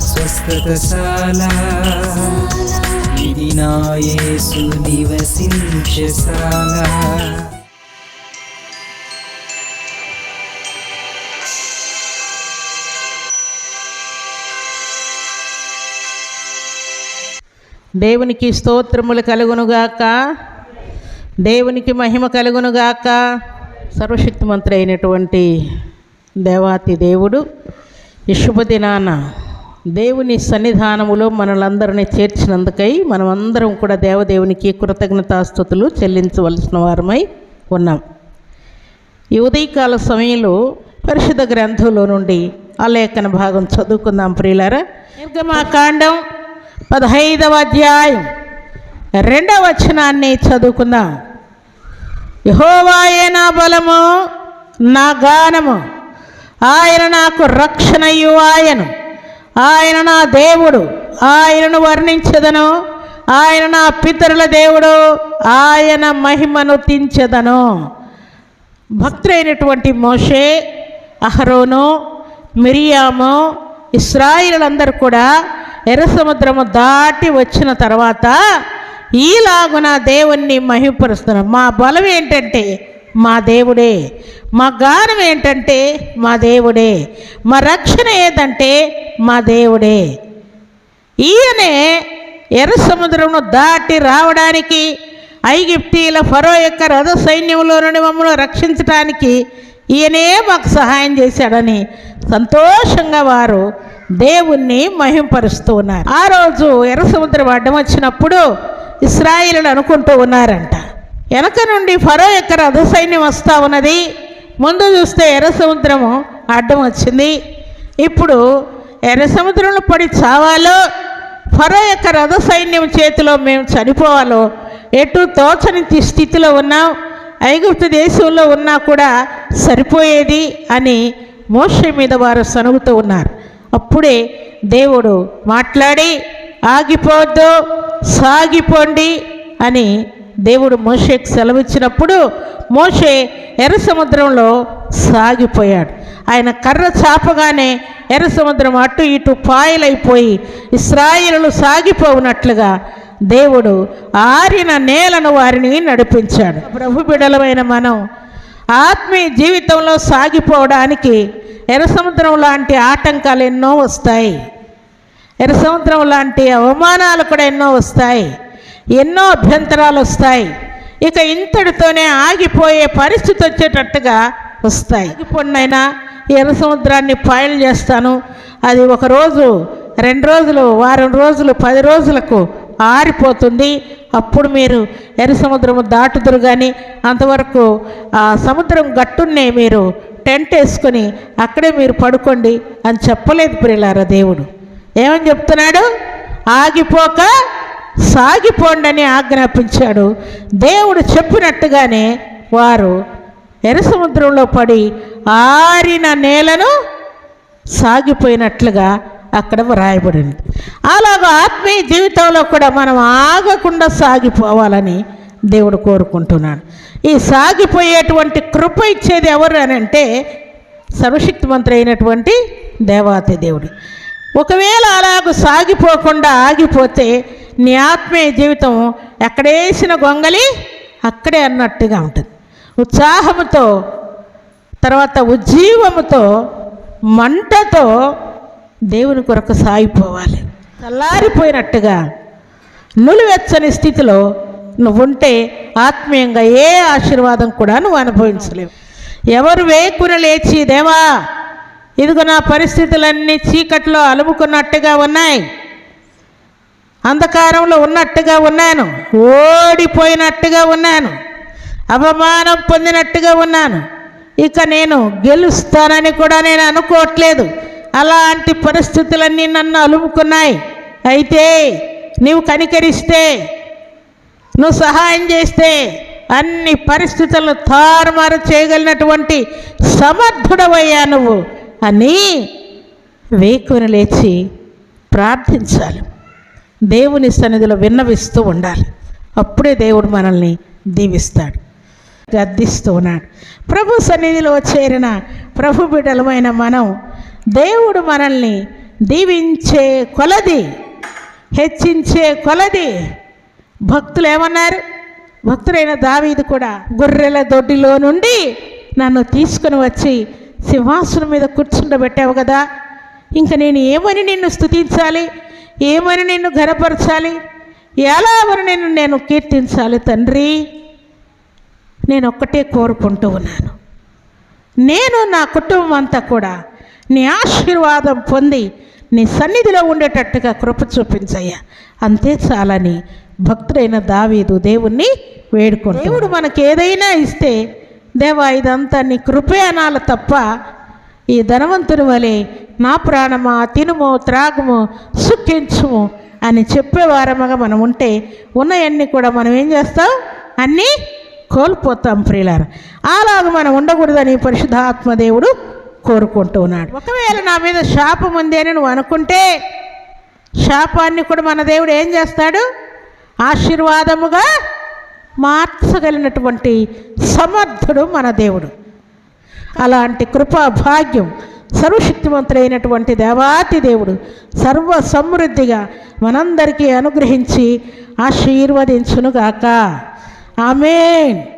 స్వస్థతశాల. ఇది నా యేసు నివసించశాల దేవునికి స్తోత్రములు కలుగునుగాక. దేవునికి మహిమ కలుగునుగాక. సర్వశక్తిమంతుడు అయినటువంటి దేవాతి దేవుడు ఈ శుభదినాన దేవుని సన్నిధానములో మనలందరినీ చేర్చినందుకై మనమందరం కూడా దేవదేవునికి కృతజ్ఞతాస్థుతులు చెల్లించవలసిన వారమై ఉన్నాం. ఈ ఉదయకాల సమయంలో పరిశుద్ధ గ్రంథంలో నుండి ఆ లేఖన భాగం చదువుకుందాం ప్రియులారా. నిర్గమాకాండం పదహైదవ అధ్యాయం రెండవ వచనాన్ని చదువుకుందాం. యహోవాయే నా బలము నా గానము ఆయన నాకు రక్షణయు ఆయను. ఆయన నా దేవుడు. ఆయనను వర్ణించదను. ఆయన నా పితరుల దేవుడు. ఆయన మహిమను తించదను. భక్తులైనటువంటి మోషే అహరోను మిరియాము ఇస్రాయిలందరూ కూడా ఎర్ర సముద్రము దాటి వచ్చిన తర్వాత ఈలాగున దేవుణ్ణి మహిమపరుస్తున్నారు మా బలం ఏంటంటే మా దేవుడే. మా గానం ఏంటంటే మా దేవుడే. మా రక్షణ ఏదంటే మా దేవుడే. ఈయనే ఎర్ర సముద్రమును దాటి రావడానికి ఐగిప్తీల ఫరో యొక్క రథ సైన్యంలో నుండి మమ్మల్ని రక్షించడానికి ఈయనే మాకు సహాయం చేశాడని సంతోషంగా వారు దేవుణ్ణి మహింపరుస్తూ ఉన్నారు. ఆ రోజు ఎర్ర సముద్రం అడ్డం వచ్చినప్పుడు ఇస్రాయిలు అనుకుంటూ ఉన్నారంట. వెనక నుండి ఫరో యొక్క రథ సైన్యం వస్తూ ఉన్నది. ముందు చూస్తే ఎర్ర సముద్రము అడ్డం వచ్చింది. ఇప్పుడు ఎర్ర సముద్రంలో పడి చావాలో ఫరో యొక్క రథ సైన్యం చేతిలో మేము చనిపోవాలో ఎటు తోచని స్థితిలో ఉన్నాం ఐగుప్తు దేశంలో ఉన్నా కూడా సరిపోయేది అని మోష మీద వారు సనుగుతూ ఉన్నారు. అప్పుడే దేవుడు మాట్లాడి ఆగిపోవద్దు సాగిపోండి అని దేవుడు మోషేకి సెలవిచ్చినప్పుడు మోషే ఎర్ర సముద్రంలో సాగిపోయాడు. ఆయన కర్ర చాపగానే ఎర్ర సముద్రం అటు ఇటు పాయలైపోయి ఇస్రాయిలు సాగిపోవునట్లుగా దేవుడు ఆరిన నేలను వారిని నడిపించాడు. ప్రభు బిడలమైన మనం ఆత్మీయ జీవితంలో సాగిపోవడానికి ఎర్ర సముద్రం లాంటి ఆటంకాలు ఎన్నో వస్తాయి. ఎర్ర సముద్రం లాంటి అవమానాలు కూడా ఎన్నో వస్తాయి. ఎన్నో అభ్యంతరాలు వస్తాయి. ఇక ఇంతటితోనే ఆగిపోయే పరిస్థితి వచ్చేటట్టుగా వస్తాయి. ఇప్పుడునైనా ఎర్ర సముద్రాన్ని పాయలు చేస్తాను. అది ఒకరోజు రెండు రోజులు వారం రోజులు పది రోజులకు ఆరిపోతుంది. అప్పుడు మీరు ఎర్ర సముద్రము దాటుదురు కానీ అంతవరకు ఆ సముద్రం గట్టున్నే మీరు టెంట్ వేసుకొని అక్కడే మీరు పడుకోండి అని చెప్పలేదు ప్రియులారా దేవుడు. ఏమని చెప్తున్నాడు? ఆగిపోక సాగిపోండని ఆజ్ఞాపించాడు. దేవుడు చెప్పినట్టుగానే వారు ఎరసముద్రంలో సముద్రంలో పడి ఆరిన నేలను సాగిపోయినట్లుగా అక్కడ వ్రాయబడింది. అలాగ ఆత్మీయ జీవితంలో కూడా మనం ఆగకుండా సాగిపోవాలని దేవుడు కోరుకుంటున్నాడు. ఈ సాగిపోయేటువంటి కృప ఇచ్చేది ఎవరు అని అంటే సర్వశక్తిమంతుడు అయినటువంటి దేవాతి దేవుడు. ఒకవేళ అలాగ సాగిపోకుండా ఆగిపోతే నీ ఆత్మీయ జీవితం ఎక్కడేసిన గొంగలి అక్కడే అన్నట్టుగా ఉంటుంది. ఉత్సాహముతో తర్వాత ఉజ్జీవముతో మంటతో దేవుని కొరకు సాగిపోవాలి. చల్లారిపోయినట్టుగా నులివెచ్చని స్థితిలో నువ్వు ఉంటే ఆత్మీయంగా ఏ ఆశీర్వాదం కూడా నువ్వు అనుభవించలేవు. ఎవరు వేకున లేచి దేవా ఇదిగో నా పరిస్థితులన్నీ చీకట్లో అలుముకున్నట్టుగా ఉన్నాయి. అంధకారంలో ఉన్నట్టుగా ఉన్నాను ఓడిపోయినట్టుగా ఉన్నాను అవమానం పొందినట్టుగా ఉన్నాను. ఇక నేను గెలుస్తానని కూడా నేను అనుకోవట్లేదు. అలాంటి పరిస్థితులన్నీ నన్ను అలుముకున్నాయి. అయితే నీవు కనికరిస్తే నువ్వు సహాయం చేస్తే అన్ని పరిస్థితులను తారుమారు చేయగలిగినటువంటి సమర్థుడవయ్యా నువ్వు అని వేకుని లేచి ప్రార్థించాలి. దేవుని సన్నిధిలో విన్నవిస్తూ ఉండాలి. అప్పుడే దేవుడు మనల్ని దీవిస్తాడు. గద్దిస్తూ ఉన్నాడు. ప్రభు సన్నిధిలో చేరిన ప్రభు బిడ్డలమైన మనం దేవుడు మనల్ని దీవించే కొలది హెచ్చించే కొలది. భక్తులు ఏమన్నారు? భక్తులైన దావీది కూడా గొర్రెల దొడ్డిలో నుండి నన్ను తీసుకుని వచ్చి సింహాసనం మీద కూర్చుండబెట్టావు కదా. ఇంక నేను ఏమని నిన్ను స్థుతించాలి ఏమని నిన్ను ఘనపరచాలి? ఎలాగని నిన్ను నేను కీర్తించాలి తండ్రి? నేను ఒక్కటే కోరుకుంటూ ఉన్నాను. నేను నా కుటుంబం అంతా కూడా నీ ఆశీర్వాదం పొంది నీ సన్నిధిలో ఉండేటట్టుగా కృప చూపించయ్యా. అంతే చాలని భక్తుడైన దావీదు దేవుణ్ణి వేడుకుంటాడు దేవుడు మనకి ఏదైనా ఇస్తే దేవా ఇదంతా నీ కృపే అనాలి తప్ప ఈ ధనవంతుని వలె నా ప్రాణమా తినుము త్రాగుము సుఖించుము అని చెప్పేవారముగా మనం ఉంటే ఉన్నవన్నీ కూడా మనం ఏం చేస్తాం? అన్నీ కోల్పోతాం ప్రియులారు. అలాగ మనం ఉండకూడదని పరిశుద్ధాత్మదేవుడు కోరుకుంటూ ఉన్నాడు. ఒకవేళ నా మీద శాపం ఉంది అని నువ్వు అనుకుంటే శాపాన్ని కూడా మన దేవుడు ఏం చేస్తాడు? ఆశీర్వాదముగా మార్చగలిగినటువంటి సమర్థుడు మన దేవుడు. అలాంటి కృపా భాగ్యం సర్వశక్తివంతుడైనటువంటి దేవాతి దేవుడు సర్వ సమృద్ధిగా మనందరికీ అనుగ్రహించి ఆశీర్వదించునుగాక. ఆమెన్.